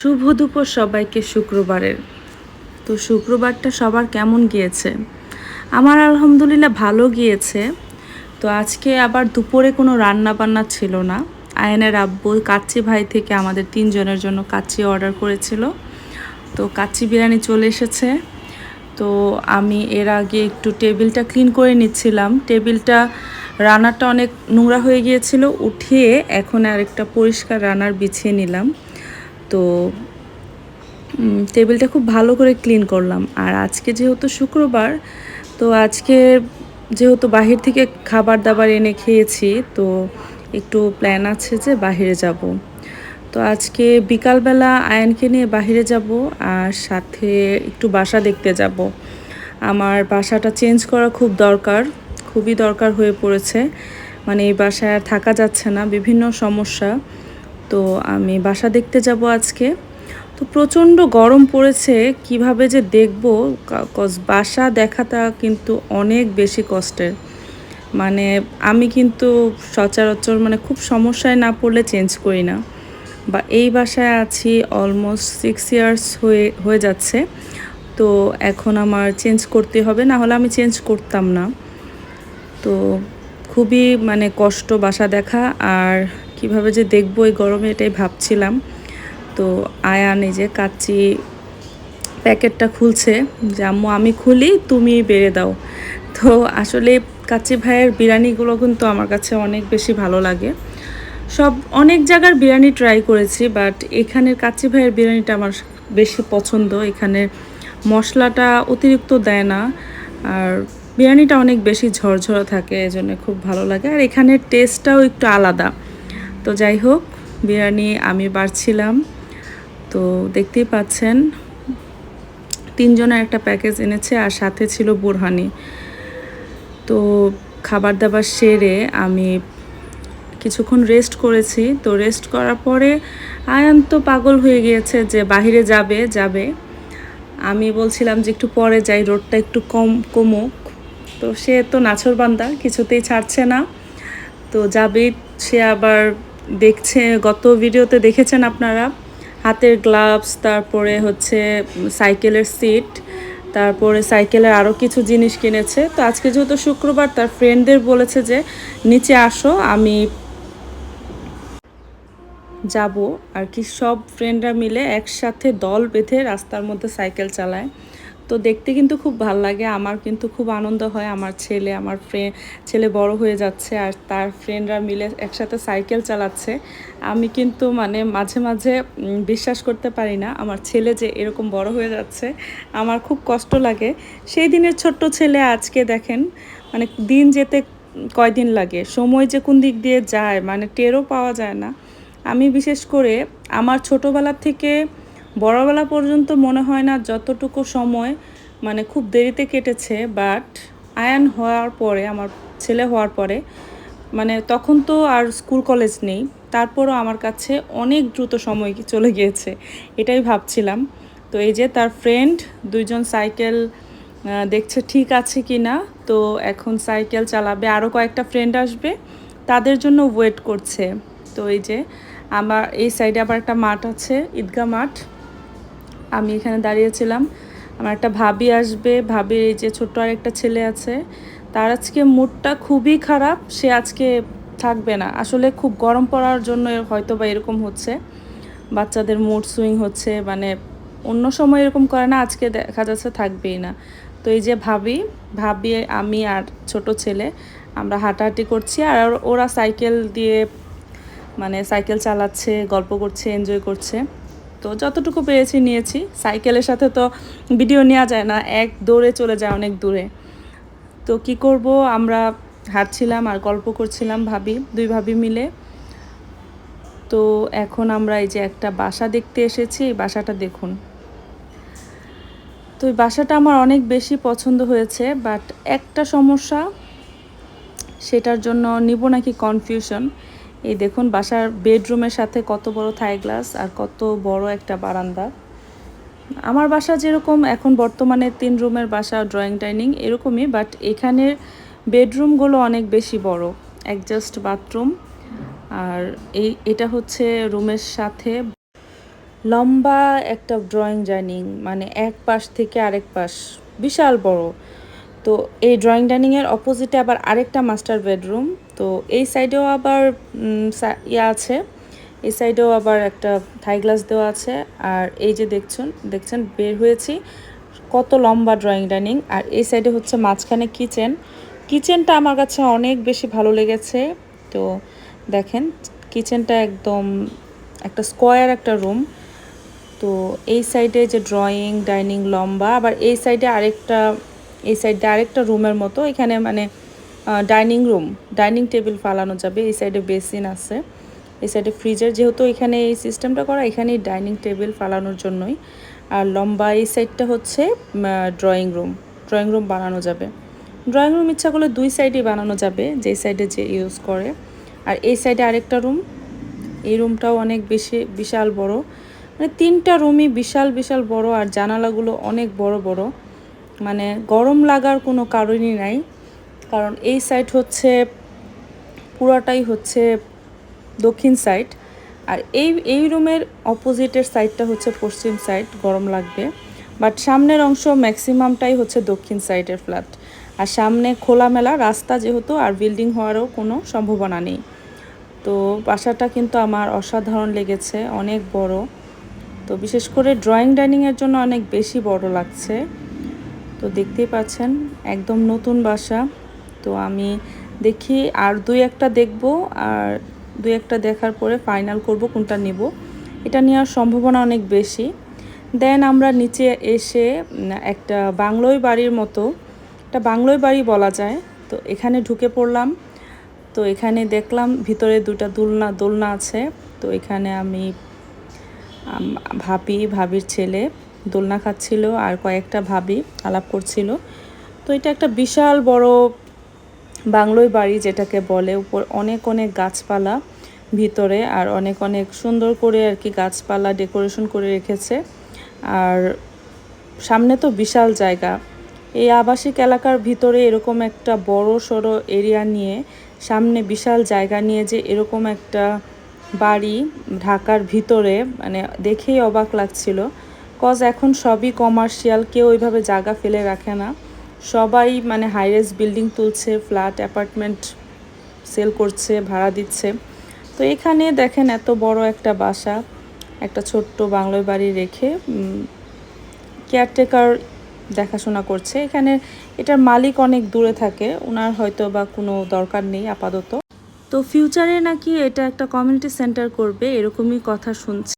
শুভ দুপুর সবাইকে শুক্রবারের। তো শুক্রবারটা সবার কেমন গিয়েছে? আমার আলহামদুলিল্লাহ ভালো গিয়েছে। তো আজকে আবার দুপুরে কোনো রান্না বান্না ছিল না। আয়নের আব্বু কাচ্চি ভাই থেকে আমাদের তিনজনের জন্য কাচ্চি অর্ডার করেছিল। তো কাচ্চি বিরিয়ানি চলে এসেছে। তো আমি এর আগে একটু টেবিলটা ক্লিন করে নিচ্ছিলাম। টেবিলটা রানারটা অনেক নোংরা হয়ে গিয়েছিল। উঠিয়ে এখন আরেকটা পরিষ্কার রানার বিছিয়ে নিলাম। তো টেবিলটা খুব ভালো করে ক্লিন করলাম। আর আজকে যেহেতু শুক্রবার, তো আজকে যেহেতু বাহির থেকে খাবার দাবার এনে খেয়েছি, তো একটু প্ল্যান আছে যে বাহিরে যাব। তো আজকে বিকালবেলা আয়নকে নিয়ে বাহিরে যাব আর সাথে একটু বাসা দেখতে যাব। আমার বাসাটা চেঞ্জ করা খুব দরকার, খুবই দরকার হয়ে পড়েছে। মানে এই বাসায় আর থাকা যাচ্ছে না, বিভিন্ন সমস্যা। তো আমি বাসা দেখতে যাব আজকে। তো প্রচণ্ড গরম পড়েছে, কীভাবে যে দেখব? কজ বাসা দেখাটা কিন্তু অনেক বেশি কষ্টের। মানে আমি কিন্তু সচরাচর মানে খুব সমস্যায় না পড়লে চেঞ্জ করি না। বা এই বাসায় আছি অলমোস্ট সিক্স ইয়ার্স হয়ে হয়ে যাচ্ছে। তো এখন আমার চেঞ্জ করতে হবে, না হলে আমি চেঞ্জ করতাম না। তো খুবই মানে কষ্ট বাসা দেখা, আর কীভাবে যে দেখব এই গরমে এটাই ভাবছিলাম। তো আয়া নিজে কাচ্চি প্যাকেটটা খুলছে যে, আম্মু, আমি খুলি, তুমি বেড়ে দাও। তো আসলে কাচ্চি ভাইয়ের বিরিয়ানিগুলো কিন্তু আমার কাছে অনেক বেশি ভালো লাগে। সব, অনেক জায়গার বিরিয়ানি ট্রাই করেছি বাট এখানের কাচ্চি ভাইয়ের বিরিয়ানিটা আমার বেশি পছন্দ। এখানের মশলাটা অতিরিক্ত দেয় না, আর বিরিয়ানিটা অনেক বেশি ঝরঝরা থাকে, এজন্য খুব ভালো লাগে। আর এখানের টেস্টটাও একটু আলাদা। তো যাই হোক, বিরিয়ানি আমি বাড়ছিলাম। তো দেখতেই পাচ্ছেন, তিনজনের একটা প্যাকেজ এনেছে আর সাথে ছিল বুরহানি। তো খাবার দাবার সেরে আমি কিছুক্ষণ রেস্ট করেছি। তো রেস্ট করার পরে আয়ান তো পাগল হয়ে গিয়েছে যে বাহিরে যাবে যাবে। আমি বলছিলাম যে একটু পরে যাই রোডটা একটু কম, কমুক। তো সে তো নাছরবান্দা কিছুতেই ছাড়ছে না। তো যাবেই সে আবার দেখছে, গত ভিডিওতে দেখেছেন আপনারা? হাতের গ্লাভস তারপরে হচ্ছে সাইকেলের সিট তারপরে সাইকেলের আরও কিছু জিনিস কিনেছে। তো আজকে যেহেতু শুক্রবার, তার ফ্রেন্ডদের বলেছে যে, নিচে আসো, আমি যাব। আর কি সব ফ্রেন্ডরা মিলে একসাথে দল বেঁধে রাস্তার মধ্যে সাইকেল চালায়। তো দেখতে কিন্তু খুব ভালো লাগে, আমার কিন্তু খুব আনন্দ হয়, আমার ছেলে, আমার ফ্রেন্ড ছেলে বড় হয়ে যাচ্ছে আর তার ফ্রেন্ডরা মিলে একসাথে সাইকেল চালাচ্ছে। আমি কিন্তু মানে মাঝে মাঝে বিশ্বাস করতে পারি না, আমার ছেলে যে এরকম বড় হয়ে যাচ্ছে, আমার খুব কষ্ট লাগে। সেই দিনের ছোট্ট ছেলে আজকে দেখেন মানে দিন যেতে কয়দিন লাগে, সময় যে কোন দিক দিয়ে যায় মানে টেরও পাওয়া যায় না। আমি বিশেষ করে আমার ছোটোবেলা থেকে বড়বেলা পর্যন্ত মনে হয় না যতটুকু সময় মানে খুব দেরিতে কেটেছে বাট আয়ান হওয়ার পরে, আমার ছেলে হওয়ার পরে মানে তখন তো আর স্কুল কলেজ নেই, তারপরও আমার কাছে অনেক দ্রুত সময় চলে গিয়েছে, এটাই ভাবছিলাম। তো এই যে তার ফ্রেন্ড দুইজন সাইকেল দেখছে ঠিক আছে কি না, তো এখন সাইকেল চালাবে, আরও কয়েকটা ফ্রেন্ড আসবে, তাদের জন্য ওয়েট করছে। তো এই যে, আমার, এই সাইডে আবার একটা মাঠ আছে, ঈদগাহ মাঠ। আমি এখানে দাঁড়িয়েছিলাম আমার একটা ভাবি আসবে। ভাবির এই যে ছোট্ট আর একটা ছেলে আছে, তার আজকে মুডটা খুবই খারাপ। সে আজকে থাকবে না। আসলে খুব গরম পড়ার জন্য হয়তো বা এরকম হচ্ছে। বাচ্চাদের মুড সুইং হচ্ছে মানে অন্য সময় এরকম করে না, আজকে দেখা যাচ্ছে থাকবেই না। তো এই যে ভাবি ভাবি, আমি আর ছোট ছেলে, আমরা হাঁটাহাঁটি করছি আর ওরা সাইকেল দিয়ে মানে সাইকেল চালাচ্ছে, গল্প করছে এনজয় করছে। তো যতটুকু পেরেছি নিয়েছি। সাইকেলের সাথে তো ভিডিও নেওয়া যায় না, এক দৌড়ে চলে যায় অনেক দূরে। তো কি করব? আমরা হাঁটছিলাম আর গল্প করছিলাম ভাবি, দুই ভাবি মিলে। তো এখন আমরা এই যে একটা বাসা দেখতে এসেছি, এই বাসাটা দেখুন। তো এই বাসাটা আমার অনেক বেশি পছন্দ হয়েছে বাট একটা সমস্যা, সেটার জন্য নিব নাকি কনফিউশন এই দেখুন, বাসার বেডরুমের সাথে কত বড় থাই গ্লাস আর কত বড় একটা বারান্দা। আমার বাসা যেরকম, এখন বর্তমানে তিন রুমের বাসা ড্রয়িং ডাইনিং এরকমই বাট এখানের বেডরুমগুলো অনেক বেশি বড় অ্যাডজাস্ট বাথরুম আর এই, এটা হচ্ছে রুমের সাথে লম্বা একটা ড্রয়িং ডাইনিং মানে এক পাশ থেকে আরেক পাশ, বিশাল বড়। তো এই ড্রয়িং ডাইনিংয়ের অপোজিটে আবার আরেকটা মাস্টার বেডরুম তো এই সাইডেও আবার ইয়ে আছে। এই সাইডেও আবার একটা থাই গ্লাস দেওয়া আছে। আর এই যে দেখছেন দেখছেন, বের হয়েছি। কত লম্বা ড্রয়িং ডাইনিং আর এই সাইডে হচ্ছে মাঝখানে কিচেন কিচেনটা আমার কাছে অনেক বেশি ভালো লেগেছে। তো দেখেন কিচেনটা একদম একটা স্কোয়ার একটা রুম তো এই সাইডে যে ড্রয়িং ডাইনিং লম্বা। আবার এই সাইডে আরেকটা, এই সাইডে আরেকটা রুমের মতো। এখানে মানে ডাইনিং রুম, ডাইনিং টেবিল ফালানো যাবে। এই সাইডে বেসিন আছে। এই সাইডে ফ্রিজের, যেহেতু এখানে এই সিস্টেমটা করা, এখানেই ডাইনিং টেবিল ফালানোর জন্যই। আর লম্বা এই সাইডটা হচ্ছে ড্রয়িং রুম। ড্রয়িং রুম বানানো যাবে। ড্রয়িং রুম ইচ্ছা করলে দুই সাইডেই বানানো যাবে, যে সাইডে যে ইউজ করে। আর এই সাইডে আরেকটা রুম। এই রুমটাও অনেক বেশি, বিশাল বড়। মানে তিনটা রুমই বিশাল বিশাল বড়, আর জানালাগুলো অনেক বড় বড়। মানে গরম লাগার কোনো কারণই নাই। কারণ এই সাইড হচ্ছে, পুরাটাই হচ্ছে দক্ষিণ সাইড আর এই এই রুমের অপোজিটের সাইডটা হচ্ছে পশ্চিম সাইড গরম লাগবে। বাট সামনের অংশ ম্যাক্সিমামটাই হচ্ছে দক্ষিণ সাইডের ফ্ল্যাট আর সামনে খোলামেলা রাস্তা যেহেতু, আর বিল্ডিং হওয়ারও কোনো সম্ভাবনা নেই। তো বাসাটা কিন্তু আমার অসাধারণ লেগেছে, অনেক বড়। তো বিশেষ করে ড্রয়িং ডাইনিংয়ের জন্য অনেক বেশি বড় লাগছে। তো দেখতেই পাচ্ছেন, একদম নতুন বাসা। তো আমি দেখি আর দুই একটা দেখব আর দুই একটা দেখার পরে ফাইনাল করব কোনটা নেব। এটা নেওয়ার সম্ভাবনা অনেক বেশি। দেন আমরা নিচে এসে একটা বাংলোয় বাড়ির মতো, একটা বাংলোয় বাড়ি বলা যায়। তো এখানে ঢুকে পড়লাম। তো এখানে দেখলাম ভিতরে দুটা দোলনা দোলনা আছে। তো এখানে আমি, ভাবি, ভাবির ছেলে দোলনা খাচ্ছিল আর কয়েকটা ভাবি আলাপ করছিল। তো এটা একটা বিশাল বড় বাংলোয় বাড়ি যেটাকে বলে, উপর অনেক অনেক গাছপালা ভিতরে আর অনেক অনেক সুন্দর করে আর কি গাছপালা ডেকোরেশন করে রেখেছে। আর সামনে তো বিশাল জায়গা। এই আবাসিক এলাকার ভিতরে এরকম একটা বড় সড়ো এরিয়া নিয়ে, সামনে বিশাল জায়গা নিয়ে যে এরকম একটা বাড়ি ঢাকার ভিতরে মানে দেখেই অবাক লাগছিল। কজ এখন সবই কমার্শিয়াল, কেউ ওইভাবে জায়গা ফেলে রাখে না। সবাই মানে হাই হাইরেস বিল্ডিং তুলছে ফ্ল্যাট অ্যাপার্টমেন্ট সেল করছে, ভাড়া দিচ্ছে। তো এখানে দেখেন এত বড় একটা বাসা, একটা ছোট্ট বাংলোয় বাড়ি রেখে কেয়ারটেকার দেখাশোনা করছে। এখানে এটার মালিক অনেক দূরে থাকে ওনার হয়তো বা কোনো দরকার নেই আপাতত। তো ফিউচারে নাকি এটা একটা কমিউনিটি সেন্টার করবে, এরকমই কথা শুনছি।